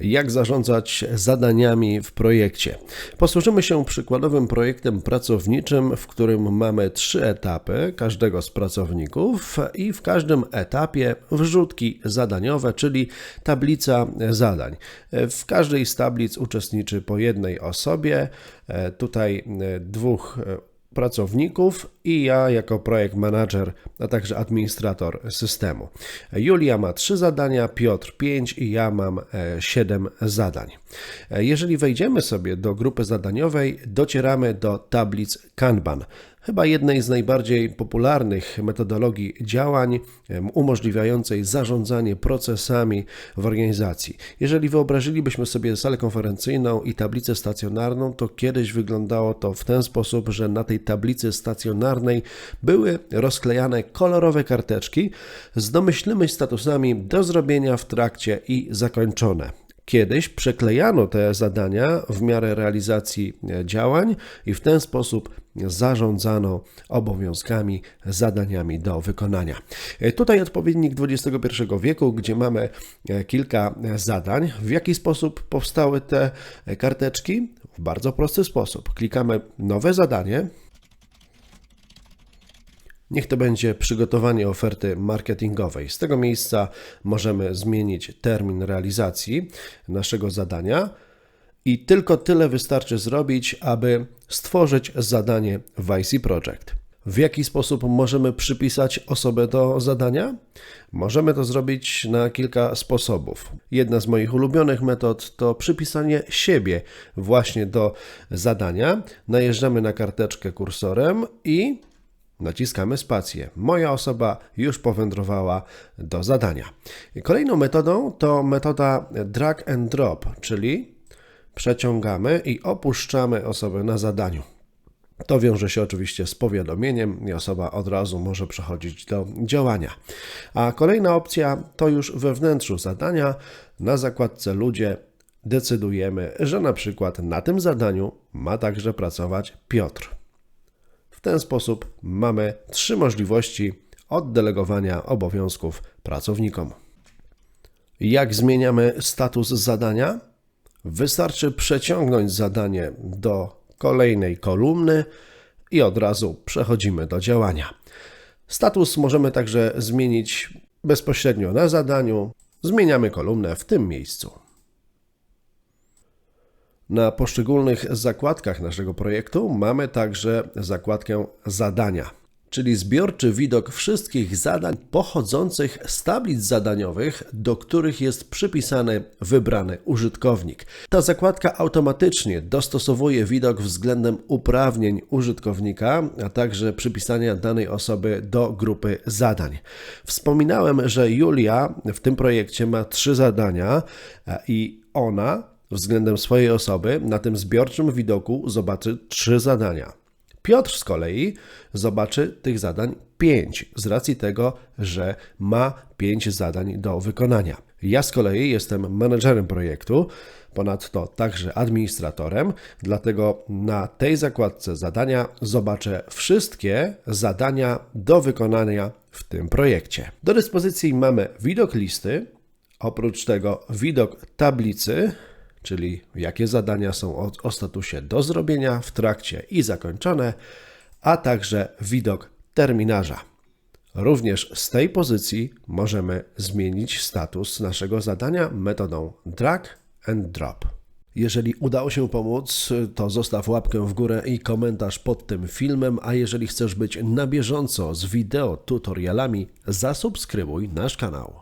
jak zarządzać zadaniami w projekcie. Posłużymy się przykładowym projektem pracowniczym, w którym mamy trzy etapy każdego z pracowników i w każdym etapie wrzutki zadaniowe, czyli tablica zadań. W każdej z tablic uczestniczy po jednej osobie, e, tutaj e, dwóch e, pracowników i ja jako projekt manager, a także administrator systemu. Julia ma trzy zadania, Piotr pięć i ja mam e, siedem zadań. E, Jeżeli wejdziemy sobie do grupy zadaniowej, docieramy do tablic Kanban chyba jednej z najbardziej popularnych metodologii działań umożliwiającej zarządzanie procesami w organizacji. Jeżeli wyobrazilibyśmy sobie salę konferencyjną i tablicę stacjonarną, to kiedyś wyglądało to w ten sposób, że na tej tablicy stacjonarnej były rozklejane kolorowe karteczki z domyślnymi statusami do zrobienia w trakcie i zakończone. Kiedyś przeklejano te zadania w miarę realizacji e, działań i w ten sposób zarządzano obowiązkami, zadaniami do wykonania. E, Tutaj odpowiednik XXI wieku, gdzie mamy e, kilka zadań. W jaki sposób powstały te karteczki? W bardzo prosty sposób. Klikamy nowe zadanie, Niech to będzie przygotowanie oferty marketingowej. Z tego miejsca możemy zmienić termin realizacji naszego zadania i tylko tyle wystarczy zrobić, aby stworzyć zadanie w IC Project. W jaki sposób możemy przypisać osobę do zadania? Możemy to zrobić na kilka sposobów. Jedna z moich ulubionych metod to przypisanie siebie właśnie do zadania. Najeżdżamy na karteczkę kursorem i Naciskamy spację. Moja osoba już powędrowała do zadania. Kolejną metodą to metoda drag and drop, czyli przeciągamy i opuszczamy osobę na zadaniu. To wiąże się oczywiście z powiadomieniem i osoba od razu może przechodzić do działania. A kolejna opcja to już we wnętrzu zadania na zakładce ludzie decydujemy, że na przykład na tym zadaniu ma także pracować Piotr. W ten sposób mamy trzy możliwości oddelegowania obowiązków pracownikom. Jak zmieniamy status zadania? Wystarczy przeciągnąć zadanie do kolejnej kolumny i od razu przechodzimy do działania. Status możemy także zmienić bezpośrednio na zadaniu. Zmieniamy kolumnę w tym miejscu. Na poszczególnych zakładkach naszego projektu mamy także zakładkę zadania, czyli zbiorczy widok wszystkich zadań pochodzących z tablic zadaniowych, do których jest przypisany wybrany użytkownik. Ta zakładka automatycznie dostosowuje widok względem uprawnień użytkownika, a także przypisania danej osoby do grupy zadań. Wspominałem, że Julia w tym projekcie ma trzy zadania e, i ona względem swojej osoby na tym zbiorczym widoku zobaczy trzy zadania. Piotr z kolei zobaczy tych zadań pięć, z racji tego, że ma pięć zadań do wykonania. Ja z kolei jestem menedżerem projektu, ponadto także administratorem, dlatego na tej zakładce zadania zobaczę wszystkie zadania do wykonania w tym projekcie. Do dyspozycji mamy widok listy, oprócz tego widok tablicy, czyli jakie zadania są o, statusie do zrobienia w trakcie i zakończone, a także widok terminarza. Również z tej pozycji możemy zmienić status naszego zadania metodą drag and drop. Jeżeli udało się pomóc, to zostaw łapkę w górę i komentarz pod tym filmem, a jeżeli chcesz być na bieżąco z wideo tutorialami, zasubskrybuj nasz kanał.